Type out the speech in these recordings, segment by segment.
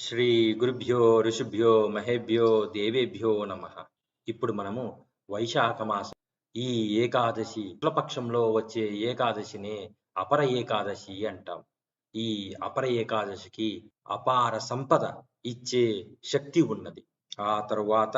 శ్రీ గురుభ్యో ఋషిభ్యో మహేభ్యో దేవేభ్యో నమ. ఇప్పుడు మనము వైశాఖ మాసం ఈ ఏకాదశి శుక్లపక్షంలో వచ్చే ఏకాదశిని అపర ఏకాదశి అంటాం. ఈ అపర ఏకాదశికి అపార సంపద ఇచ్చే శక్తి ఉన్నది. ఆ తరువాత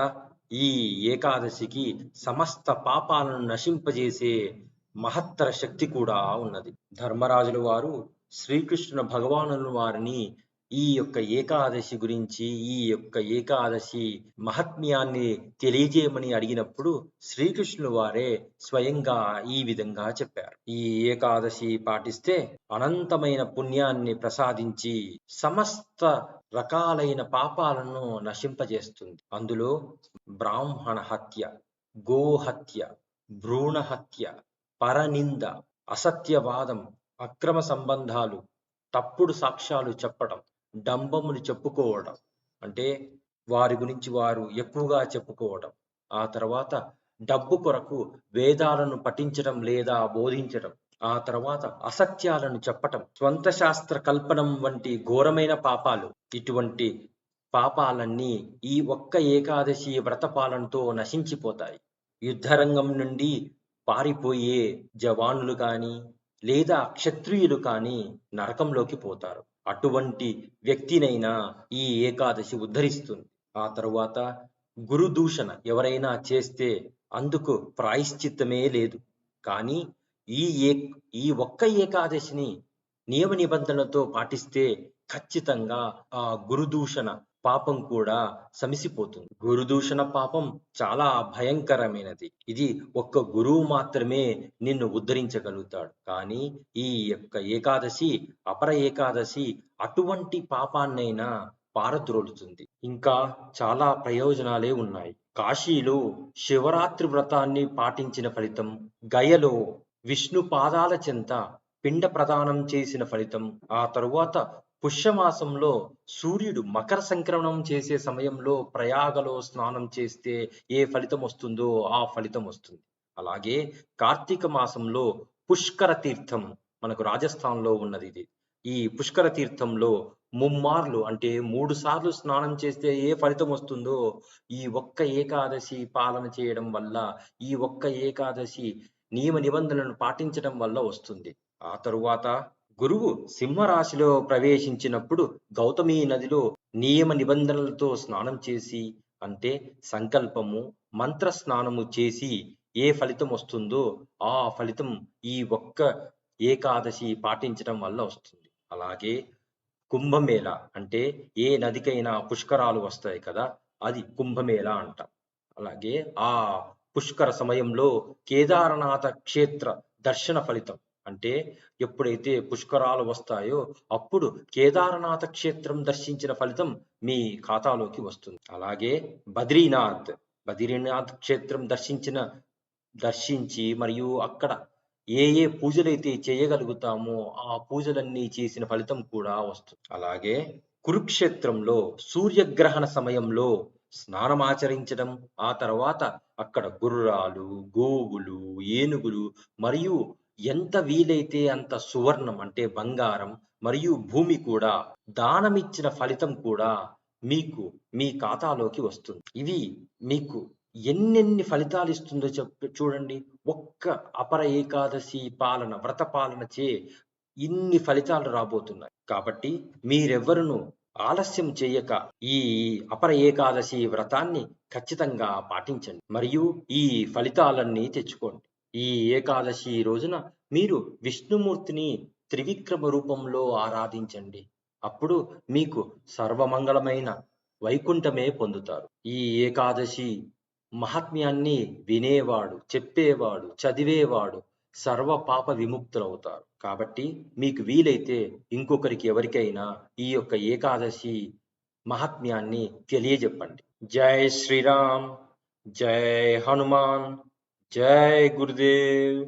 ఈ ఏకాదశికి సమస్త పాపాలను నశింపజేసే మహత్తర శక్తి కూడా ఉన్నది. ధర్మరాజుల వారు శ్రీకృష్ణ భగవానుల వారిని ఈ యొక్క ఏకాదశి గురించి ఈ యొక్క ఏకాదశి మహాత్మ్యాన్ని తెలియజేయమని అడిగినప్పుడు శ్రీకృష్ణుల వారే స్వయంగా ఈ విధంగా చెప్పారు. ఈ ఏకాదశి పాటిస్తే అనంతమైన పుణ్యాన్ని ప్రసాదించి సమస్త రకాలైన పాపాలను నశింపజేస్తుంది. అందులో బ్రాహ్మణ హత్య గోహత్య భ్రూణ హత్య పరనింద అసత్యవాదం అక్రమ సంబంధాలు తప్పుడు సాక్ష్యాలు చెప్పడం డంబములు చెప్పుకోవడం. అంటే వారి గురించి వారు ఎక్కువగా చెప్పుకోవడం. ఆ తర్వాత డబ్బు కొరకు వేదాలను పఠించడం లేదా బోధించడం. ఆ తర్వాత అసత్యాలను చెప్పటం. స్వంత శాస్త్ర కల్పనం వంటి ఘోరమైన పాపాలు. ఇటువంటి పాపాలన్నీ ఈ ఒక్క ఏకాదశి వ్రతపాలనతో నశించిపోతాయి. యుద్ధరంగం నుండి పారిపోయే జవానులు కానీ లేదా క్షత్రియులు కానీ నరకంలోకి పోతారు. అటువంటి వ్యక్తినైనా ఈ ఏకాదశి ఉద్ధరిస్తుంది. ఆ తరువాత గురుదూషణ ఎవరైనా చేస్తే అందుకు ప్రాయశ్చిత్తమే లేదు. కానీ ఈ ఏ ఈ ఒక్క ఏకాదశిని నియమ నిబంధనలతో పాటిస్తే ఖచ్చితంగా ఆ గురుదూషణ పాపం కూడా సమిసిపోతుంది. గురుదూషణ పాపం చాలా భయంకరమైనది. ఇది ఒక్క గురువు మాత్రమే నిన్ను ఉద్ధరించగలుగుతాడు. కానీ ఈ యొక్క ఏకాదశి అపర ఏకాదశి అటువంటి పాపాన్నైనా పారద్రోలుతుంది. ఇంకా చాలా ప్రయోజనాలే ఉన్నాయి. కాశీలో శివరాత్రి వ్రతాన్ని పాటించిన ఫలితం గయలో విష్ణు పాదాల చెంత పిండ ప్రదానం చేసిన ఫలితం ఆ తరువాత పుష్యమాసంలో సూర్యుడు మకర సంక్రమణం చేసే సమయంలో ప్రయాగలో స్నానం చేస్తే ఏ ఫలితం వస్తుందో ఆ ఫలితం వస్తుంది. అలాగే కార్తీక మాసంలో పుష్కర తీర్థం మనకు రాజస్థాన్లో ఉన్నది ఇది. ఈ పుష్కర తీర్థంలో ముమ్మార్లు అంటే మూడు సార్లు స్నానం చేస్తే ఏ ఫలితం వస్తుందో ఈ ఒక్క ఏకాదశి పాలన చేయడం వల్ల ఈ ఒక్క ఏకాదశి నియమ నిబంధనలను పాటించడం వల్ల వస్తుంది. ఆ తరువాత గురువు సింహరాశిలో ప్రవేశించినప్పుడు గౌతమి నదిలో నియమ నిబంధనలతో స్నానం చేసి అంటే సంకల్పము మంత్ర స్నానము చేసి ఏ ఫలితం వస్తుందో ఆ ఫలితం ఈ ఒక్క ఏకాదశి పాటించడం వల్ల వస్తుంది. అలాగే కుంభమేళ అంటే ఏ నదికైనా పుష్కరాలు వస్తాయి కదా అది కుంభమేళ అంట. అలాగే ఆ పుష్కర సమయంలో కేదారనాథ క్షేత్ర దర్శన ఫలితం. అంటే ఎప్పుడైతే పుష్కరాలు వస్తాయో అప్పుడు కేదారనాథ క్షేత్రం దర్శించిన ఫలితం మీ ఖాతాలోకి వస్తుంది. అలాగే బద్రీనాథ్ బద్రీనాథ్ క్షేత్రం దర్శించిన దర్శించి మరియు అక్కడ ఏ ఏ పూజలైతే చేయగలుగుతామో ఆ పూజలన్నీ చేసిన ఫలితం కూడా వస్తుంది. అలాగే కురుక్షేత్రంలో సూర్యగ్రహణ సమయంలో స్నానమాచరించడం ఆ తర్వాత అక్కడ గుర్రాలు గోవులు ఏనుగులు మరియు ఎంత వీలైతే అంత సువర్ణం అంటే బంగారం మరియు భూమి కూడా దానమిచ్చిన ఫలితం కూడా మీకు మీ ఖాతాలోకి వస్తుంది. ఇవి మీకు ఎన్నెన్ని ఫలితాలు ఇస్తుందో చెప్ప చూడండి. ఒక్క అపర ఏకాదశి పాలన వ్రత పాలన చే ఇన్ని ఫలితాలు రాబోతున్నాయి. కాబట్టి మీరెవ్వరును ఆలస్యం చేయక ఈ అపర ఏకాదశి వ్రతాన్ని ఖచ్చితంగా పాటించండి. మరియు ఈ ఫలితాలన్నీ తెచ్చుకోండి. ఈ ఏకాదశి రోజున మీరు విష్ణుమూర్తిని త్రివిక్రమ రూపంలో ఆరాధించండి. అప్పుడు మీకు సర్వమంగళమైన వైకుంఠమే పొందుతారు. ఈ ఏకాదశి మహాత్మ్యాన్ని వినేవాడు చెప్పేవాడు చదివేవాడు సర్వ పాప విముక్తులవుతారు. కాబట్టి మీకు వీలైతే ఇంకొకరికి ఎవరికైనా ఈ యొక్క ఏకాదశి మహాత్మ్యాన్ని తెలియజెప్పండి. జై శ్రీరామ్ జై హనుమాన్. జై గురుదేవ్